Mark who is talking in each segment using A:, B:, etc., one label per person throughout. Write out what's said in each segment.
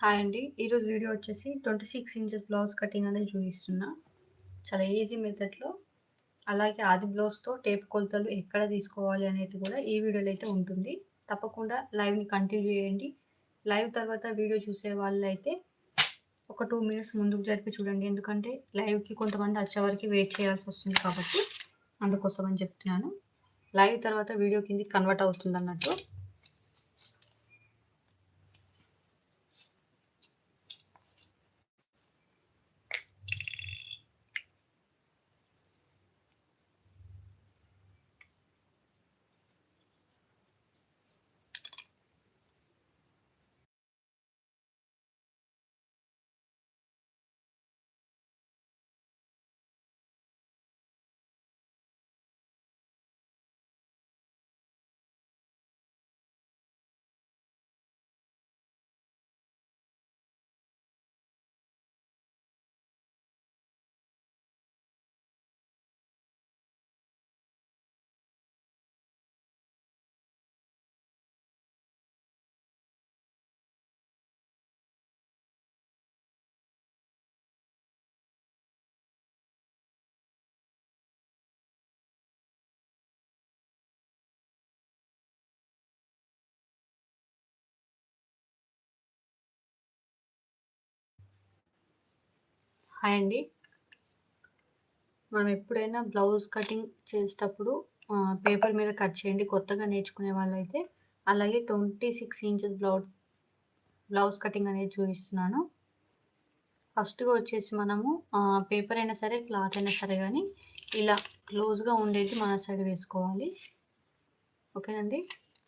A: Hi అండి. ఈరోజు video వచ్చేసి 26 ఇంచెస్ బ్లౌజ్ కటింగ్ అనేది చూపిస్తున్నా. చాలా ఈజీ మెథడ్‌లో అలాగే ఆది బ్లౌజ్‌తో టేప్ కొలతలు ఎక్కడ తీసుకోవాలి అనేది కూడా ఈ వీడియోలో అయితే ఉంటుంది. తప్పకుండా లైవ్‌ని కంటిన్యూ చేయండి. లైవ్ తర్వాత వీడియో చూసే వాళ్ళైతే ఒక టూ మినిట్స్ ముందుకు జరిపి చూడండి. ఎందుకంటే లైవ్‌కి కొంతమంది వచ్చే వరకు వెయిట్ చేయాల్సి వస్తుంది కాబట్టి అందుకోసం అని చెప్తున్నాను. లైవ్ తర్వాత వీడియో కింది కన్వర్ట్ అవుతుందన్నట్టు. హాయ్ అండి. మనం ఎప్పుడైనా బ్లౌజ్ కటింగ్ చేసేటప్పుడు పేపర్ మీద కట్ చేయండి. కొత్తగా నేర్చుకునే వాళ్ళైతే. అలాగే 26 ఇంచెస్ బ్లౌజ్ బ్లౌజ్ కటింగ్ అనేది చూపిస్తున్నాను. ఫస్ట్‌గా వచ్చేసి మనము పేపర్ అయినా సరే, క్లాత్ అయినా సరే కానీ ఇలా క్లోజ్‌గా ఉండేది మన సైడ్ వేసుకోవాలి. ఓకేనండి.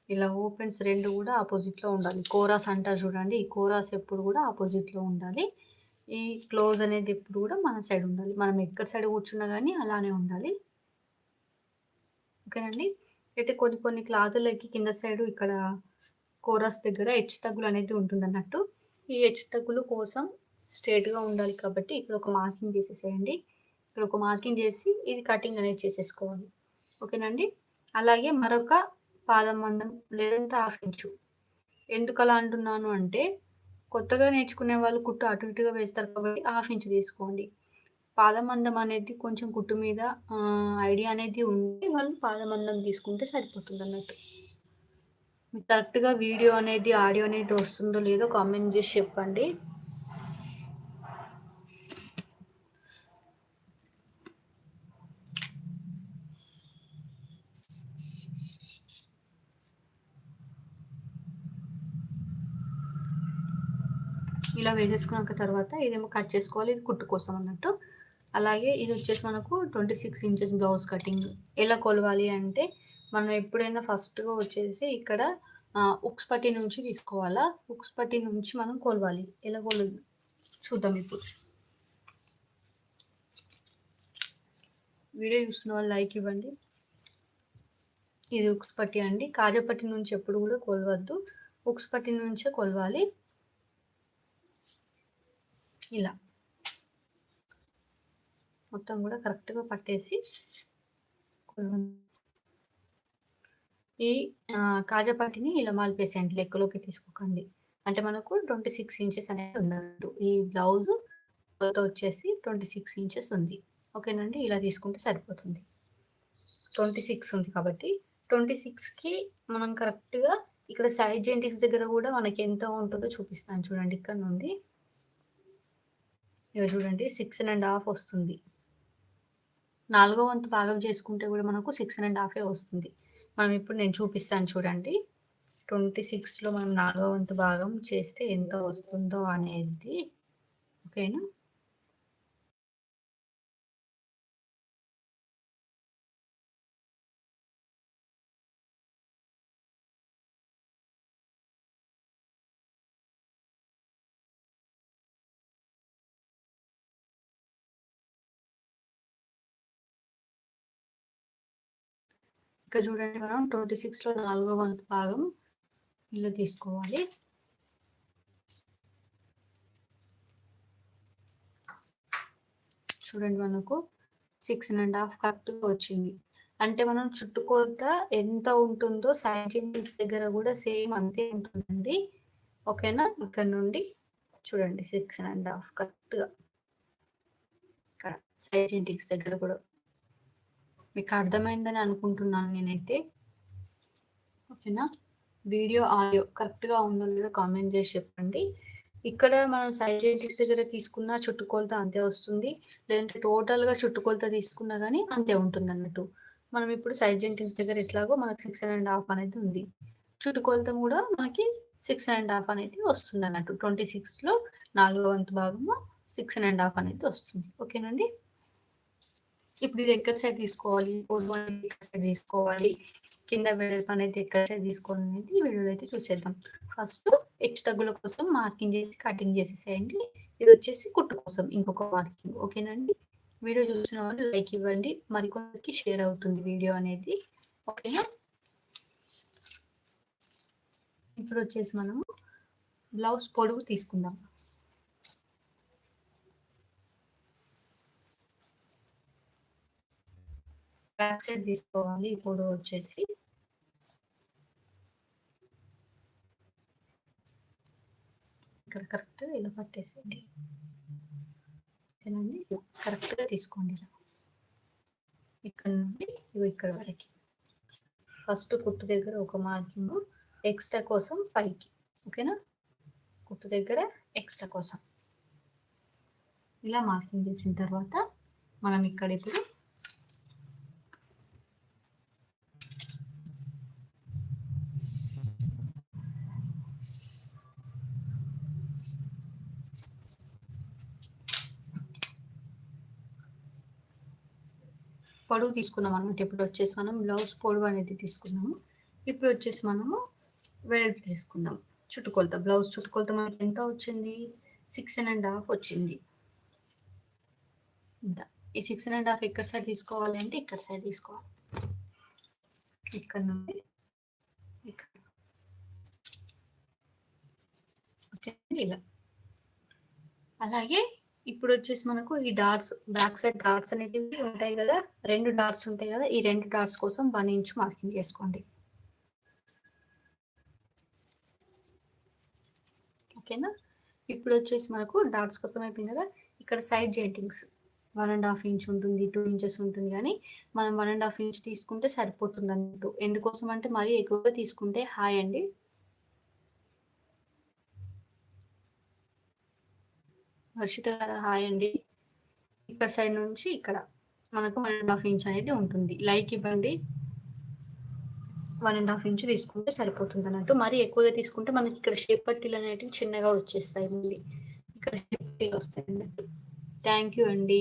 A: ఇలా ఓపెన్స్ రెండు కూడా ఆపోజిట్‌లో ఉండాలి. కోరాస్ అంటారు చూడండి. ఈ కోరాస్ ఎప్పుడు కూడా ఆపోజిట్‌లో ఉండాలి. ఈ క్లోజ్ అనేది ఎప్పుడు కూడా మన సైడ్ ఉండాలి. మనం ఎక్కడ సైడ్ కూర్చున్నా కానీ అలానే ఉండాలి. ఓకేనండి. అయితే కొన్ని కొన్ని క్లాతులకి కింద సైడు ఇక్కడ కోరస్ దగ్గర హెచ్చు తగ్గులు అనేది ఉంటుందన్నట్టు. ఈ హెచ్చు తగ్గులు కోసం స్ట్రెయిట్‌గా ఉండాలి కాబట్టి ఇక్కడ ఒక మార్కింగ్ చేసేసేయండి. ఇక్కడ ఒక మార్కింగ్ చేసి ఇది కటింగ్ అనేది చేసేసుకోవాలి. ఓకేనండి. అలాగే మరొక పాదం మందం లేదంటే హాఫ్ ఇంచు. ఎందుకలా అంటున్నాను అంటే కొత్తగా నేర్చుకునే వాళ్ళు కుట్టు అటు ఇటుగా వేస్తారు కాబట్టి హాఫ్ ఇంచ్ తీసుకోండి. పాదమందం అనేది కొంచెం కుట్టు మీద ఐడియా అనేది ఉంటే వాళ్ళు పాదమందం తీసుకుంటే సరిపోతుంది అన్నట్టు మీకు కరెక్ట్‌గా వీడియో అనేది, ఆడియో అనేది వస్తుందో లేదో కామెంట్ చేసి చెప్పండి. ఇలా వేసేసుకున్నాక తర్వాత ఇదేమో కట్ చేసుకోవాలి. ఇది కుట్టు కోసం అన్నట్టు. అలాగే ఇది వచ్చేసి మనకు 26 ఇంచెస్ బ్లౌజ్ కటింగ్. ఎలా కొలవాలి అంటే మనం ఎప్పుడైనా ఫస్ట్‌గా వచ్చేసి ఇక్కడ ఉక్స్ పట్టి నుంచి తీసుకోవాలా. ఉక్స్ పట్టి నుంచి మనం కొలవాలి. ఎలా కొలు చూద్దాం ఇప్పుడు. వీడియో చూస్తున్న వాళ్ళు లైక్ ఇవ్వండి. ఇది ఉక్స్ పట్టి అండి. కాజపట్టి నుంచి ఎప్పుడు కూడా కొలవద్దు. ఉక్స్ పట్టి నుంచే కొలవాలి. ఇలా. మొత్తం కూడా కరెక్ట్‌గా పట్టేసి ఈ కాజపాటిని ఇలా మాల్పేసేయండి లెక్కలోకి తీసుకోకండి. అంటే మనకు 26 ఇంచెస్ అనేది ఉందన్నట్టు. ఈ బ్లౌజు వచ్చేసి వచ్చేసి 26 ఇంచెస్ ఉంది. ఓకేనండి. ఇలా తీసుకుంటే సరిపోతుంది. 26 ఉంది కాబట్టి 26కి మనం కరెక్ట్‌గా ఇక్కడ సైడ్ జెంటిక్స్ దగ్గర కూడా మనకి ఎంత ఉంటుందో చూపిస్తాను చూడండి ఇక్కడ నుండి. ఇక చూడండి 6 ½ వస్తుంది. నాలుగో వంతు భాగం చేసుకుంటే కూడా మనకు సిక్స్ అండ్ హాఫే వస్తుంది. మనం ఇప్పుడు నేను చూపిస్తాను చూడండి. 26లో మనం నాలుగో వంతు భాగం చేస్తే ఎంత వస్తుందో అనేది. ఓకేనా? ఇక్కడ చూడండి మనం 26లో నాలుగో వంతు భాగం ఇలా తీసుకోవాలి. చూడండి మనకు 6 1/2 కరెక్ట్‌గా వచ్చింది. అంటే మనం చుట్టుకొలత ఎంత ఉంటుందో సైంటిఫిక్స్ దగ్గర కూడా సేమ్ అంతే ఉంటుందండి. ఓకేనా? ఇక్కడ నుండి చూడండి సిక్స్ అండ్ హాఫ్ కరెక్ట్గా సైంటిఫిక్స్ దగ్గర కూడా మీకు అర్థమైందని అనుకుంటున్నాను నేనైతే. ఓకేనా? వీడియో ఆడియో కరెక్ట్గా ఉందో లేదో కామెంట్ చేసి చెప్పండి. ఇక్కడ మనం సైజ్ దగ్గర తీసుకున్న చుట్టుకొలత అంతే వస్తుంది. లేదంటే టోటల్గా చుట్టుకొలత తీసుకున్నా కానీ అంతే ఉంటుంది అన్నట్టు మనం ఇప్పుడు సైజ్ దగ్గర ఎట్లాగో మనకు సిక్స్ అండ్ హాఫ్ అనేది ఉంది. చుట్టుకొలత కూడా మనకి సిక్స్ అండ్ హాఫ్ అనేది వస్తుంది అన్నట్టు ట్వంటీ సిక్స్లో నాలుగో వంతు భాగము సిక్స్ అండ్ హాఫ్ అనేది వస్తుంది. ఓకేనండి? ఇప్పుడు ఇది ఎక్కడ సైడ్ తీసుకోవాలి? పొడవు అనేది ఎక్కడ సైడ్ తీసుకోవాలి? కింద వెడల్పు అనేది ఎక్కడ సైడ్ తీసుకోవాలి అనేది ఈ వీడియోలో అయితే చూసేద్దాం. ఫస్ట్ హెచ్చు తగ్గుల కోసం మార్కింగ్ చేసి కటింగ్ చేసేసేయండి. ఇది వచ్చేసి కుట్టు కోసం ఇంకొక మార్కింగ్. ఓకేనండి వీడియో చూసిన వాళ్ళు లైక్ ఇవ్వండి. మరికొందరికి షేర్ అవుతుంది వీడియో అనేది. ఓకేనా? ఇప్పుడు వచ్చేసి మనము బ్లౌజ్ పొడవు తీసుకుందాం. బ్యాక్ సైడ్ తీసుకోవాలి ఇప్పుడు వచ్చేసి. ఇక్కడ కరెక్ట్ ఇలా పట్టేసేయండి. ఓకేనండి? కరెక్ట్గా తీసుకోండి ఇలా. ఇక్కడ నుండి ఇవి ఇక్కడ వరకు. ఫస్ట్ కుట్టు దగ్గర ఒక మార్కింగ్ ఎక్స్ట్రా కోసం ఫైవ్కి ఓకేనా? కుట్టు దగ్గర ఎక్స్ట్రా కోసం. ఇలా మార్కింగ్ చేసిన తర్వాత మనం ఇక్కడ ఇప్పుడు పొడవు తీసుకున్నాం అనమాట ఇప్పుడు వచ్చేసి మనం బ్లౌజ్ పొడవు అనేది తీసుకున్నాము ఇప్పుడు వచ్చేసి మనము వెడల్పు తీసుకుందాం. చుట్టుకొలత బ్లౌజ్ చుట్టుకొలత మనకి ఎంత వచ్చింది? సిక్స్ అండ్ హాఫ్ వచ్చింది. ఈ సిక్స్ అండ్ హాఫ్ ఎక్కడ సైడ్ తీసుకోవాలి అంటే ఇక్కడ సైడ్ తీసుకోవాలి. ఇక్కడ నుండి ఇక్కడ. ఓకే ఇలా. అలాగే ఇప్పుడు వచ్చేసి మనకు ఈ డాట్స్ బ్యాక్ సైడ్ డాట్స్ అనేటివి ఉంటాయి కదా? రెండు డాట్స్ ఉంటాయి కదా? ఈ రెండు డాట్స్ కోసం వన్ ఇంచ్ మార్కింగ్ చేసుకోండి. ఓకేనా? ఇప్పుడు వచ్చేసి మనకు డాట్స్ కోసం అయిపోయింది కదా? ఇక్కడ సైడ్ జెయింటింగ్స్. వన్ అండ్ హాఫ్ ఇంచ్ ఉంటుంది టూ ఇంచెస్ ఉంటుంది కానీ మనం వన్ అండ్ హాఫ్ ఇంచ్ తీసుకుంటే సరిపోతుంది అన్నట్టు ఎందుకోసం అంటే మరీ ఎక్కువగా తీసుకుంటే హాయ్ అండి. హర్షిత గారు హాయ్ అండి. ఇక్కడ సైడ్ నుంచి ఇక్కడ మనకు వన్ అండ్ హాఫ్ ఇంచ్ అనేది ఉంటుంది. లైక్ ఇవ్వండి. వన్ అండ్ హాఫ్ ఇంచ్ తీసుకుంటే సరిపోతుంది అన్నట్టు. మరి ఎక్కువగా తీసుకుంటే మనకి ఇక్కడ షేప్ పట్టీలు అనేటివి చిన్నగా వచ్చేస్తాయి మళ్ళీ. ఇక్కడ షేప్ పట్టీలు వస్తాయి అన్నట్టు. థ్యాంక్ యూ అండి.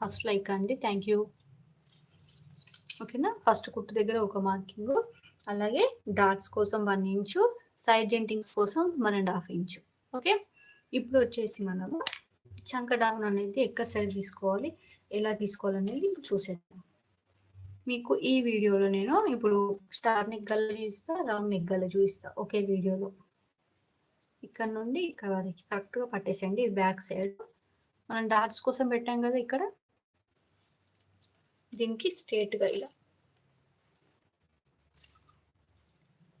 A: ఫస్ట్ లైక్ అండి. థ్యాంక్ యూ ఓకేనా? ఫస్ట్ కుట్టు దగ్గర ఒక మార్కింగ్ అలాగే డాట్స్ కోసం వన్ ఇంచు సైడ్ జెంటింగ్స్ కోసం one and half inch okay ఇప్పుడు వచ్చేసి మనము చంక అనేది ఎక్కడ సైడ్ తీసుకోవాలి ఎలా తీసుకోవాలనేది చూసేద్దాం. మీకు ఈ వీడియోలో నేను ఇప్పుడు స్టార్ నెగ్గల చూస్తా రౌండ్ నెగ్గల చూపిస్తా ఒకే వీడియోలో. ఇక్కడ నుండి ఇక్కడ వరకు కరెక్ట్గా పట్టేసేయండి బ్యాక్ సైడ్. మనం డాట్స్ కోసం పెట్టాం కదా ఇక్కడ. దీనికి స్ట్రేట్గా ఇలా.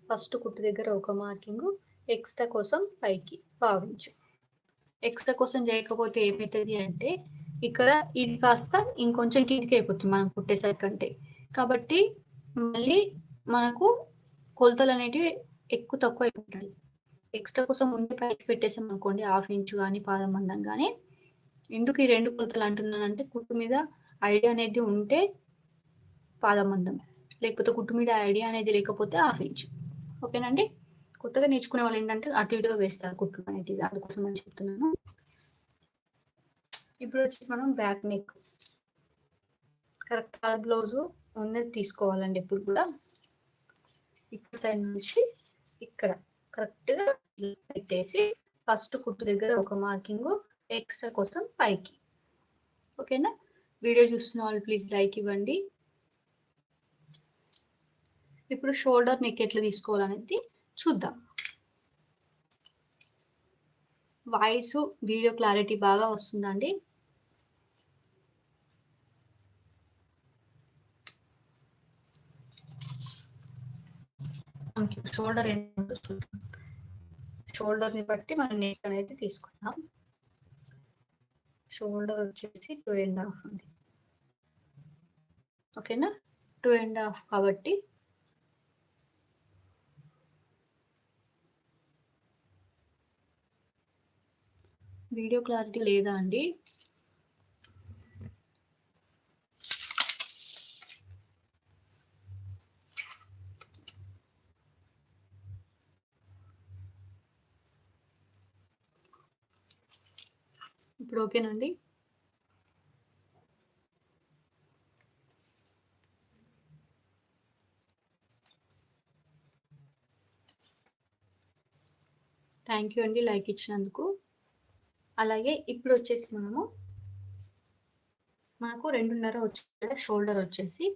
A: ఫస్ట్ కుట్టు దగ్గర ఒక మార్కింగ్ ఎక్స్ట్రా కోసం పైకి పావించు. ఎక్స్ట్రా కోసం చేయకపోతే ఏమవుతుంది అంటే ఇక్కడ ఇది కాస్త ఇంకొంచెం కిందికి అయిపోతుంది మనం కుట్టేసరికంటే కాబట్టి మళ్ళీ మనకు కొలతలు అనేటివి ఎక్కువ తక్కువ అయిపోతాయి. ఎక్స్ట్రా కోసం ముందే పైకి పెట్టేసాం అనుకోండి హాఫ్ ఇంచ్ కానీ పాదం మందం కానీ ఎందుకు ఈ రెండు కొలతలు అంటున్నానంటే కుట్టు మీద ఐడియా అనేది ఉంటే పాదం మందం లేకపోతే కుట్టు మీద ఐడియా అనేది లేకపోతే హాఫ్ ఇంచ్ ఓకేనండి కొత్తగా నేర్చుకునే వాళ్ళు ఏంటంటే అటు ఇటుగా వేస్తారు కుట్లు అనేటివి. అందుకోసం అని చెప్తున్నాను. ఇప్పుడు వచ్చేసి మనం back neck. Correct colour blouse ఉన్నది తీసుకోవాలండి ఎప్పుడు కూడా. ఇక్కడ సైడ్ నుంచి ఇక్కడ కరెక్ట్గా పెట్టేసి ఫస్ట్ కుట్టు దగ్గర ఒక మార్కింగ్ ఎక్స్ట్రా కోసం పైకి. ఓకేనా? వీడియో చూస్తున్న వాళ్ళు ప్లీజ్ లైక్ ఇవ్వండి. ఇప్పుడు షోల్డర్ నెక్ ఎట్లా తీసుకోవాలనేది చూద్దాం. వాయిస్ వీడియో క్లారిటీ బాగా వస్తుందండి. మనకి షోల్డర్ ఏంటో చూద్దాం. షోల్డర్ని బట్టి మనం నెక్ అనేది తీసుకుందాం. షోల్డర్ వచ్చేసి టూ అండ్ హాఫ్ ఉంది. ఓకేనా టూ అండ్ హాఫ్ కాబట్టి వీడియో క్లారిటీ లేదా అండి? ఇప్పుడు ఓకేనండి? థ్యాంక్ యూ అండి లైక్ ఇచ్చినందుకు. అలాగే ఇప్పుడు వచ్చేసి మనము మనకు రెండున్నర వచ్చింది కదా షోల్డర్ వచ్చేసి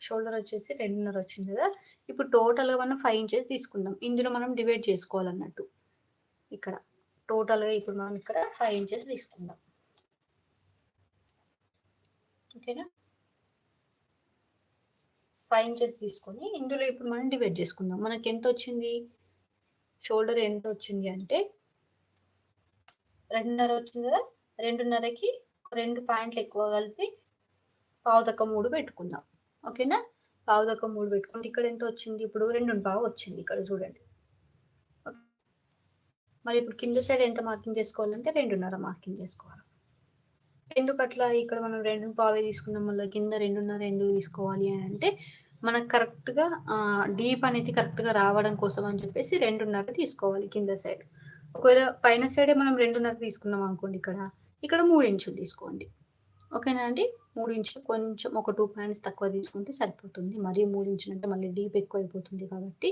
A: షోల్డర్ వచ్చేసి రెండున్నర వచ్చింది కదా. ఇప్పుడు టోటల్గా మనం ఫైవ్ ఇంచెస్ తీసుకుందాం. ఇందులో మనం డివైడ్ చేసుకోవాలన్నట్టు. ఇక్కడ టోటల్గా ఇప్పుడు మనం ఇక్కడ ఫైవ్ ఇంచెస్ తీసుకుందాం. ఓకేనా ఫైవ్ ఇంచెస్ తీసుకొని ఇందులో ఇప్పుడు మనం డివైడ్ చేసుకుందాం. మనకి ఎంత వచ్చింది? షోల్డర్ ఎంత వచ్చింది అంటే? రెండున్నర వచ్చింది కదా? రెండున్నరకి రెండు పాయింట్లు ఎక్కువ కలిపి పావుదక్క మూడు పెట్టుకుందాం. ఓకేనా? పావుదక్క మూడు పెట్టుకుంటే ఇక్కడ ఎంత వచ్చింది ఇప్పుడు రెండు పావు వచ్చింది ఇక్కడ చూడండి. మరి ఇప్పుడు కింద సైడ్ ఎంత మార్కింగ్ చేసుకోవాలంటే రెండున్నర మార్కింగ్ చేసుకోవాలి. ఎందుకు అట్లా ఇక్కడ మనం రెండు పావే తీసుకున్నాం మళ్ళీ కింద రెండున్నర ఎందుకు తీసుకోవాలి అని అంటే మనకు కరెక్ట్గా డీప్ అనేది కరెక్ట్గా రావడం కోసం అని చెప్పేసి రెండున్నర తీసుకోవాలి కింద సైడ్. ఒకవేళ పైన సైడే మనం రెండున్నర తీసుకున్నాం అనుకోండి ఇక్కడ. ఇక్కడ మూడు ఇంచులు తీసుకోండి. ఓకేనా అండి? మూడు ఇంచులు కొంచెం ఒక టూ పాయింట్స్ తక్కువ తీసుకుంటే సరిపోతుంది. మరీ మూడు ఇంచులు అంటే మళ్ళీ డీప్ ఎక్కువ అయిపోతుంది కాబట్టి.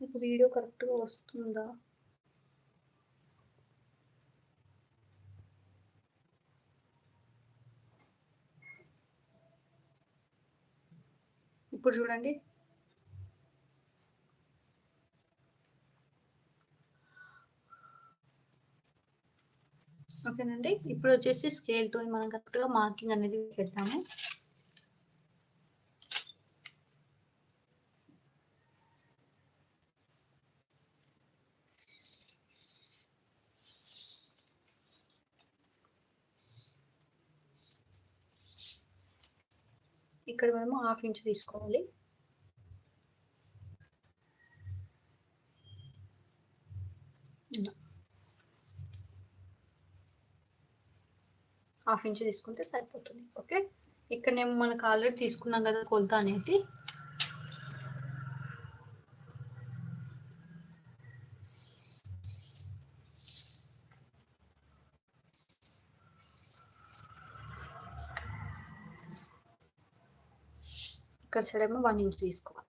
A: మీకు వీడియో కరెక్ట్గా వస్తుందా? ఇప్పుడు చూడండి. ఓకేనండి. ఇప్పుడు వచ్చేసి స్కేల్తో మనం కరెక్ట్గా మార్కింగ్ అనేది చేద్దాము. ఇక్కడ మనము హాఫ్ ఇంచ్ తీసుకోవాలి. హాఫ్ ఇంచ్ తీసుకుంటే సరిపోతుంది. ఓకే? ఇక్కడనేమో మనకు ఆల్రెడీ తీసుకున్నాం కదా కొలత అనేది. ఇక్కడ సైడ్ ఏమో వన్ ఇంచ్ తీసుకోవాలి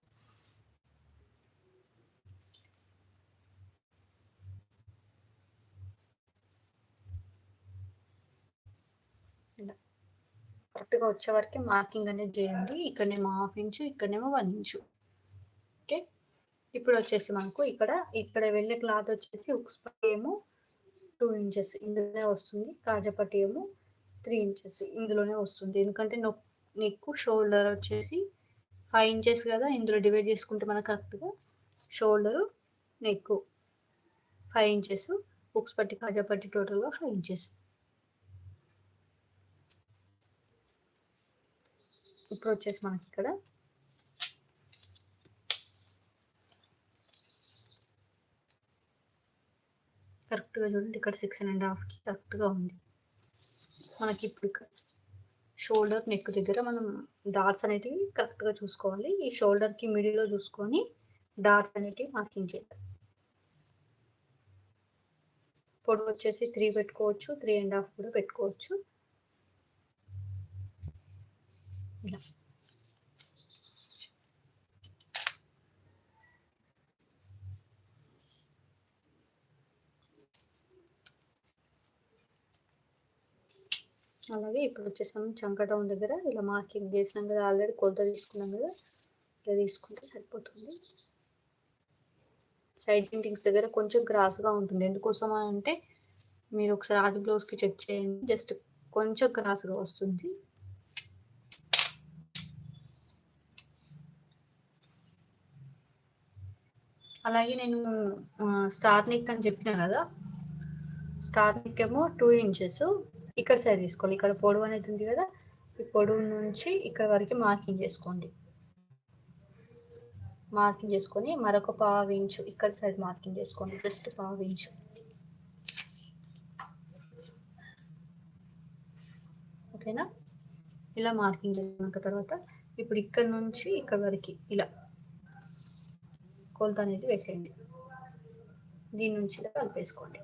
A: కరెక్ట్గా వచ్చే వరకు మార్కింగ్ అనేది చేయండి ఇక్కడనేమో హాఫ్ ఇంచు ఇక్కడనేమో వన్ ఇంచు ఓకే ఇప్పుడు వచ్చేసి మనకు ఇక్కడ ఇక్కడ వెళ్ళే క్లాత్ వచ్చేసి ఉక్స్ పట్టి ఏమో టూ ఇంచెస్ ఇందులోనే వస్తుంది కాజపట్టి ఏమో త్రీ ఇంచెస్ ఇందులోనే వస్తుంది ఎందుకంటే నొ నెక్ షోల్డర్ వచ్చేసి ఫైవ్ ఇంచెస్ కదా ఇందులో డివైడ్ చేసుకుంటే మనకు కరెక్ట్గా షోల్డరు నెక్ ఫైవ్ ఇంచెస్ బుక్స్ పట్టి కాజా పట్టి టోటల్గా ఫైవ్ ఇంచెస్ ఇప్పుడు వచ్చేసి మనకి ఇక్కడ కరెక్ట్గా చూడండి ఇక్కడ సిక్స్ అండ్ హాఫ్కి కరెక్ట్గా ఉంది. మనకి ఇప్పుడు ఇక్కడ షోల్డర్ నెక్ దగ్గర మనం డాట్స్ అనేటివి కరెక్ట్గా చూసుకోవాలి. ఈ షోల్డర్కి మిడిల్లో చూసుకొని డాట్స్ అనేటివి మార్కింగ్ చేద్దాం. పొడవు వచ్చేసి త్రీ పెట్టుకోవచ్చు త్రీ అండ్ హాఫ్ కూడా పెట్టుకోవచ్చు. ఇలా. అలాగే ఇప్పుడు వచ్చేసి మనం చంకటౌన్ దగ్గర. ఇలా మార్కింగ్ చేసినాం కదా ఆల్రెడీ కొలత తీసుకున్నాం కదా. ఇలా తీసుకుంటే సరిపోతుంది. సైడ్ పెయింటింగ్స్ దగ్గర కొంచెం క్రాస్గా ఉంటుంది. ఎందుకోసం అని అంటే మీరు ఒకసారి ఆది బ్లౌజ్కి చెక్ చేయండి. జస్ట్ కొంచెం క్రాస్గా వస్తుంది. అలాగే నేను స్టార్ నెక్ అని చెప్పిన కదా. స్టార్ నెక్ ఏమో టూ ఇంచెస్ ఇక్కడ సైడ్ తీసుకోవాలి. ఇక్కడ పొడవు అనేది ఉంది కదా ఈ పొడవు నుంచి ఇక్కడ వరకు మార్కింగ్ చేసుకోండి. మార్కింగ్ చేసుకొని మరొక పావు ఇంచు ఇక్కడ సైడ్ మార్కింగ్ చేసుకోండి. జస్ట్ పావు ఇంచు. ఓకేనా? ఇలా మార్కింగ్ చేసుకున్నాక తర్వాత ఇప్పుడు ఇక్కడ నుంచి ఇక్కడ వరకు ఇలా కొలత అనేది వేసేయండి. దీని నుంచి ఇలా కలిపేసుకోండి.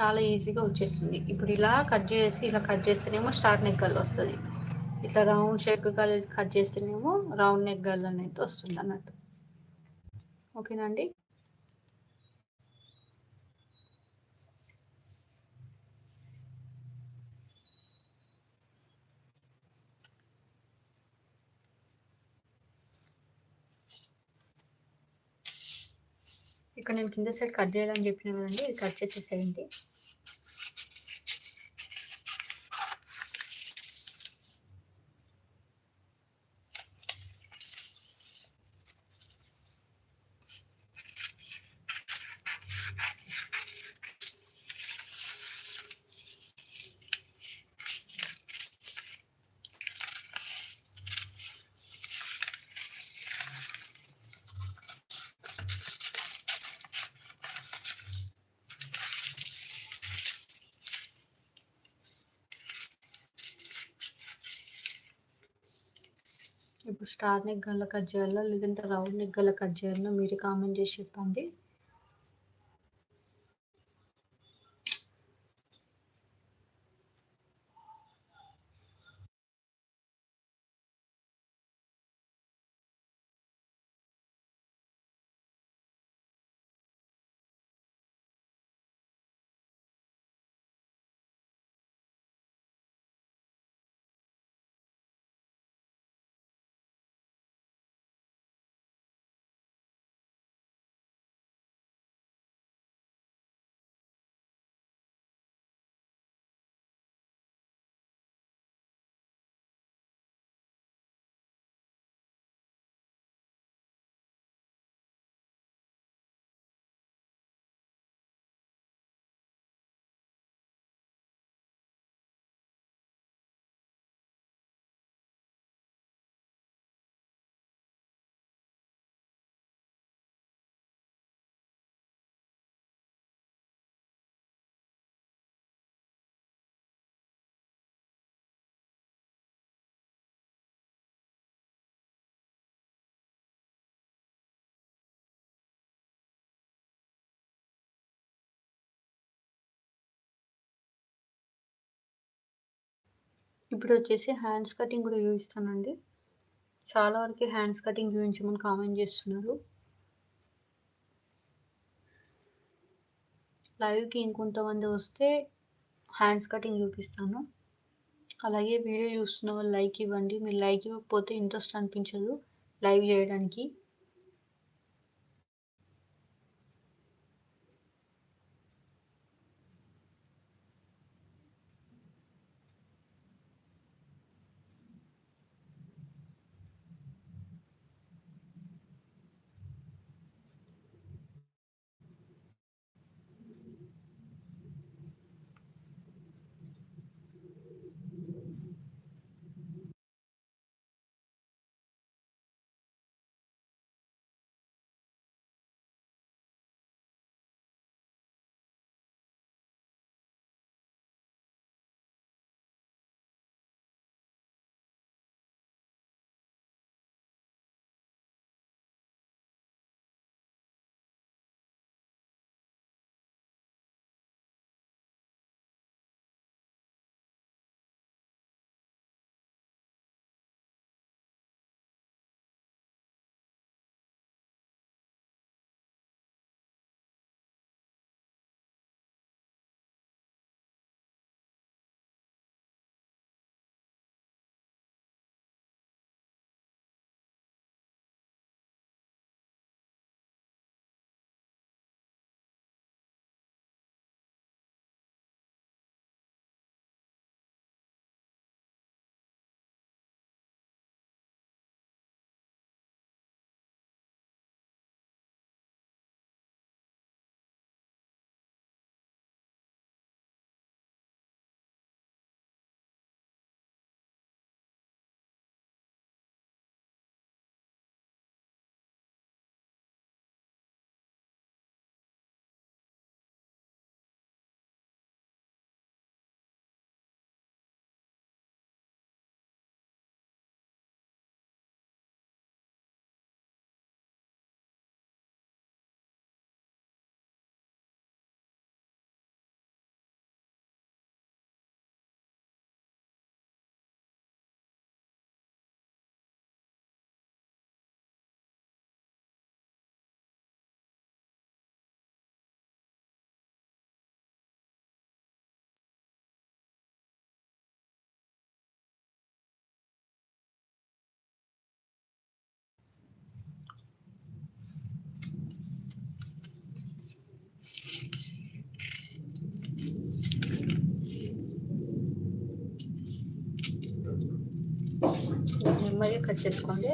A: చాలా ఈజీగా వచ్చేస్తుంది. ఇప్పుడు ఇలా కట్ చేసి ఇలా కట్ చేస్తేనేమో స్టార్ నెగ్గల్ వస్తుంది. ఇట్లా రౌండ్ షేప్ కట్ చేస్తేనేమో రౌండ్ నెక్ అనేది వస్తుంది అన్నట్టు. ఓకేనండి ఇక్కడ నేను కింద సైడ్ కట్ చేయాలని చెప్పిన కదండి ఇది కట్ చేసేసేయండి. ఇప్పుడు స్టార్ నెక్ గల్ల కట్ చేయాలా లేదంటే రౌండ్ నెక్ గల్ల కట్ చేయాలో మీరు కామెంట్ చేసి చెప్పండి. ఇప్పుడు వచ్చేసి హ్యాండ్స్ కటింగ్ కూడా చూపిస్తానండి. చాలా వరకు హ్యాండ్స్ కటింగ్ చూపించమని కామెంట్ చేస్తున్నారు. లైవ్కి ఇంకొంతమంది వస్తే హ్యాండ్స్ కటింగ్ చూపిస్తాను. అలాగే వీడియో చూస్తున్న వాళ్ళు లైక్ ఇవ్వండి. మీరు లైక్ ఇవ్వకపోతే ఇంట్రెస్ట్ అనిపించదు లైవ్ చేయడానికి. నెమ్మదిగా కట్ చేసుకోండి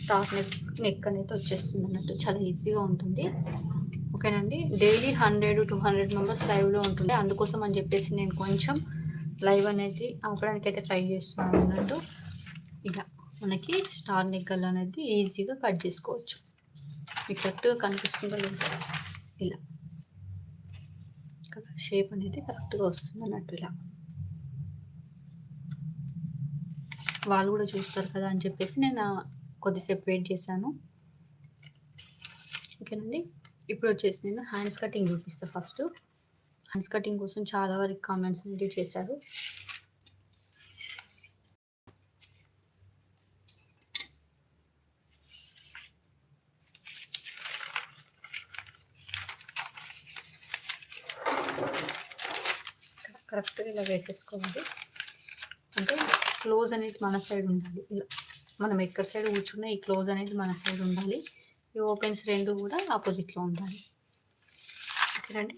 A: స్టార్ నెక్ నెక్ అనేది వచ్చేస్తుంది అన్నట్టు చాలా ఈజీగా ఉంటుంది. ఓకేనండి? Daily hundred two hundred members లైవ్లో ఉంటుంది. అందుకోసం అని చెప్పేసి నేను కొంచెం లైవ్ అనేది ఆపడానికి అయితే ట్రై చేస్తున్నాను అన్నట్టు. ఇలా మనకి స్టార్ నిగ్గల్ అనేది ఈజీగా కట్ చేసుకోవచ్చు. మీకు కరెక్ట్గా కనిపిస్తుందో లేదో ఇలా. షేప్ అనేది కరెక్ట్గా వస్తుంది అన్నట్టు ఇలా. వాళ్ళు కూడా చూస్తారు కదా అని చెప్పేసి నేను కొద్దిసేపు వెయిట్ చేశాను. ఓకేనండి? ఇప్పుడు వచ్చేసి నేను హ్యాండ్స్ కటింగ్ చూపిస్తాను ఫస్ట్ హ్యాండ్స్ కటింగ్ కోసం చాలా వరకు కామెంట్స్ అనేవి చేశారు. కరెక్ట్గా ఇలా వేసేసుకోవాలి. క్లోజ్ అనేది మన సైడ్ ఉండాలి. ఇలా మనం ఎక్కడ సైడ్ కూర్చున్నా ఈ క్లోజ్ అనేది మన సైడ్ ఉండాలి. ఈ ఓపెన్స్ రెండు కూడా ఆపోజిట్లో ఉండాలి. ఓకేనండి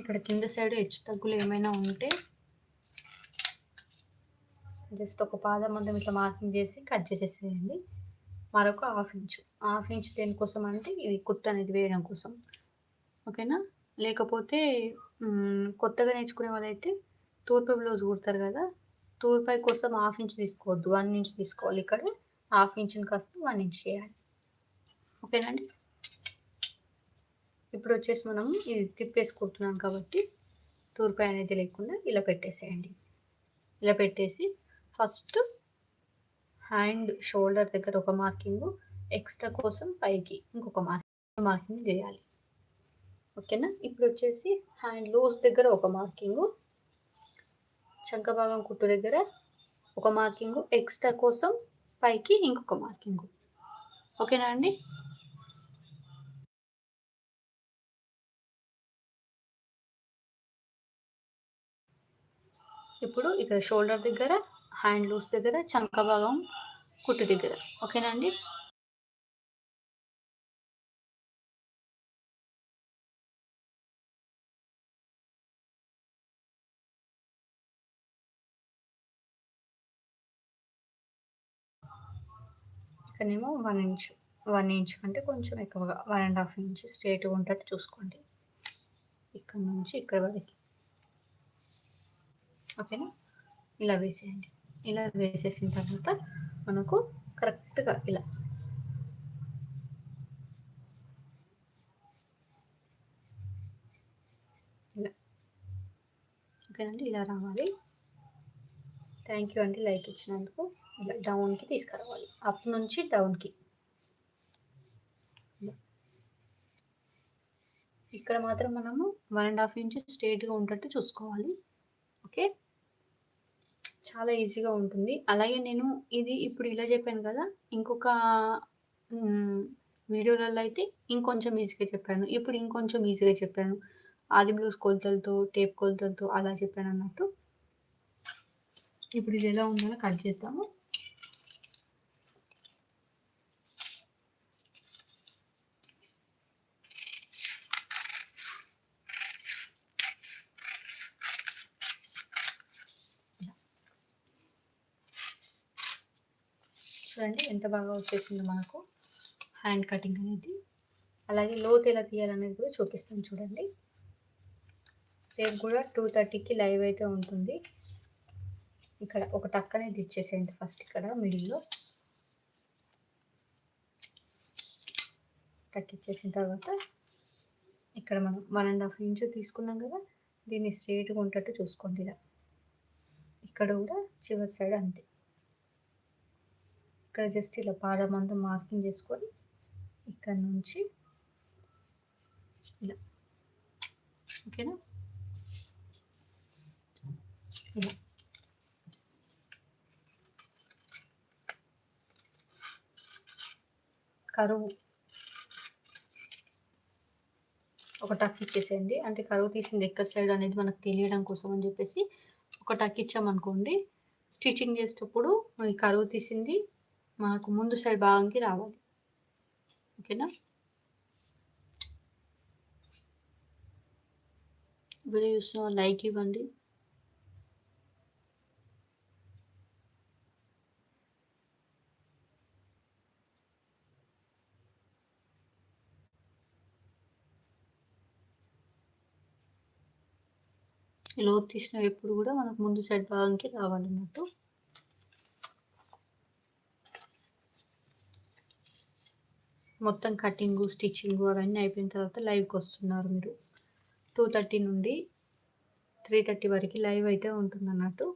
A: ఇక్కడ కింద సైడ్ హెచ్చు తగ్గులు ఏమైనా ఉంటే జస్ట్ ఒక పాదం మందం ఇట్లా మార్కింగ్ చేసి కట్ చేసేసేయండి. మరొక హాఫ్ ఇంచు. హాఫ్ ఇంచ్ దేనికోసం అంటే ఇది కుట్టు అనేది వేయడం కోసం. ఓకేనా? లేకపోతే కొత్తగా నేర్చుకునే వాళ్ళైతే తూర్పు బ్లౌజ్ కుడతారు కదా తూర్పై కోసం హాఫ్ ఇంచ్ తీసుకోవద్దు. వన్ ఇంచ్ తీసుకోవాలి ఇక్కడ. హాఫ్ ఇంచ్ని కాస్త వన్ ఇంచ్ చేయాలి. ఓకేనండి ఇప్పుడు వచ్చేసి మనం ఇది తిప్పేసి కుడుతున్నాం కాబట్టి తూర్పై అనేది లేకుండా ఇలా పెట్టేసేయండి. ఇలా పెట్టేసి ఫస్ట్ హ్యాండ్ షోల్డర్ దగ్గర ఒక మార్కింగ్ ఎక్స్ట్రా కోసం పైకి ఇంకొక మార్కింగ్ మార్కింగ్ చేయాలి. ఓకేనా? ఇప్పుడు వచ్చేసి హ్యాండ్ లూజ్ దగ్గర ఒక మార్కింగ్ చంక భాగం కుట్టు దగ్గర ఒక మార్కింగ్ ఎక్స్ట్రా కోసం పైకి ఇంకొక మార్కింగ్. ఓకేనా అండి? ఇప్పుడు ఇక్కడ షోల్డర్ దగ్గర హ్యాండ్ లూస్ దగ్గర చంక భాగం కుట్టు దగ్గర. ఓకేనా అండి ఇక్కడనేమో వన్ ఇంచ్ వన్ ఇంచ్ అంటే కొంచెం ఎక్కువగా వన్ అండ్ హాఫ్ ఇంచ్ స్ట్రేట్గా ఉంటట్టు చూసుకోండి. ఇక్కడ నుంచి ఇక్కడ వరకు. ఓకేనా? ఇలా వేసేయండి. ఇలా వేసేసిన తర్వాత మనకు కరెక్ట్గా ఇలా ఇలా. ఓకేనండి ఇలా రావాలి. థ్యాంక్ యూ అండి లైక్ ఇచ్చినందుకు. ఇలా డౌన్కి తీసుకురావాలి. అప్ నుంచి డౌన్కి. ఇక్కడ మాత్రం మనము వన్ అండ్ హాఫ్ ఇంచ్ స్ట్రేట్గా ఉండేట్టు చూసుకోవాలి. ఓకే? చాలా ఈజీగా ఉంటుంది. అలాగే నేను ఇది ఇప్పుడు ఇలా చెప్పాను కదా ఇంకొక వీడియోలలో అయితే ఇంకొంచెం ఈజీగా చెప్పాను. ఇప్పుడు ఇంకొంచెం ఈజీగా చెప్పాను. ఆది బ్లూస్ కొలతలతో టేప్ కొలతలతో అలా చెప్పాను అన్నట్టు. ఇప్పుడు ఇది ఎలా ఉందో కట్ చేస్తాము ఎంత బాగా వచ్చేసిందో మనకు హ్యాండ్ కటింగ్ అనేది. అలాగే లోతు ఎలా తీయాలనేది కూడా చూపిస్తాను చూడండి. రేపు కూడా టూ థర్టీకి లైవ్ అయితే ఉంటుంది. ఇక్కడ ఒక టక్ అనేది ఇచ్చేసేయండి ఫస్ట్ ఇక్కడ మిడిల్లో టక్ ఇచ్చేసిన తర్వాత ఇక్కడ మనం వన్ అండ్ హాఫ్ ఇంచు తీసుకున్నాం కదా దీన్ని స్ట్రేట్గా ఉండేటట్టు చూసుకోండి ఇలా. ఇక్కడ కూడా చివరి సైడ్ అంతే. ఇక్కడ జస్ట్ ఇలా పాదం అంతా మార్కింగ్ చేసుకొని ఇక్కడ నుంచి ఇలా. ఓకేనా? ఇలా. కరువు. ఒక టక్ ఇచ్చేసేయండి. అంటే కరువు తీసింది ఎక్కడ సైడ్ అనేది మనకు తెలియడం కోసం అని చెప్పేసి ఒక టక్ ఇచ్చామనుకోండి స్టిచ్చింగ్ చేసేటప్పుడు ఈ కరువు తీసింది మనకు ముందు సైడ్ భాగంకి రావాలి ఓకేనా వీడియో చూసిన లైక్ ఇవ్వండి లోతు తీసిన ఎప్పుడు కూడా మనకు ముందు సైడ్ భాగంకి రావాలన్నట్టు మొత్తం కటింగు స్టిచ్చింగ్ అవన్నీ అయిపోయిన తర్వాత లైవ్కి వస్తున్నారు మీరు. టూ థర్టీ నుండి త్రీ థర్టీ వరకు లైవ్ అయితే ఉంటుంది అన్నట్టు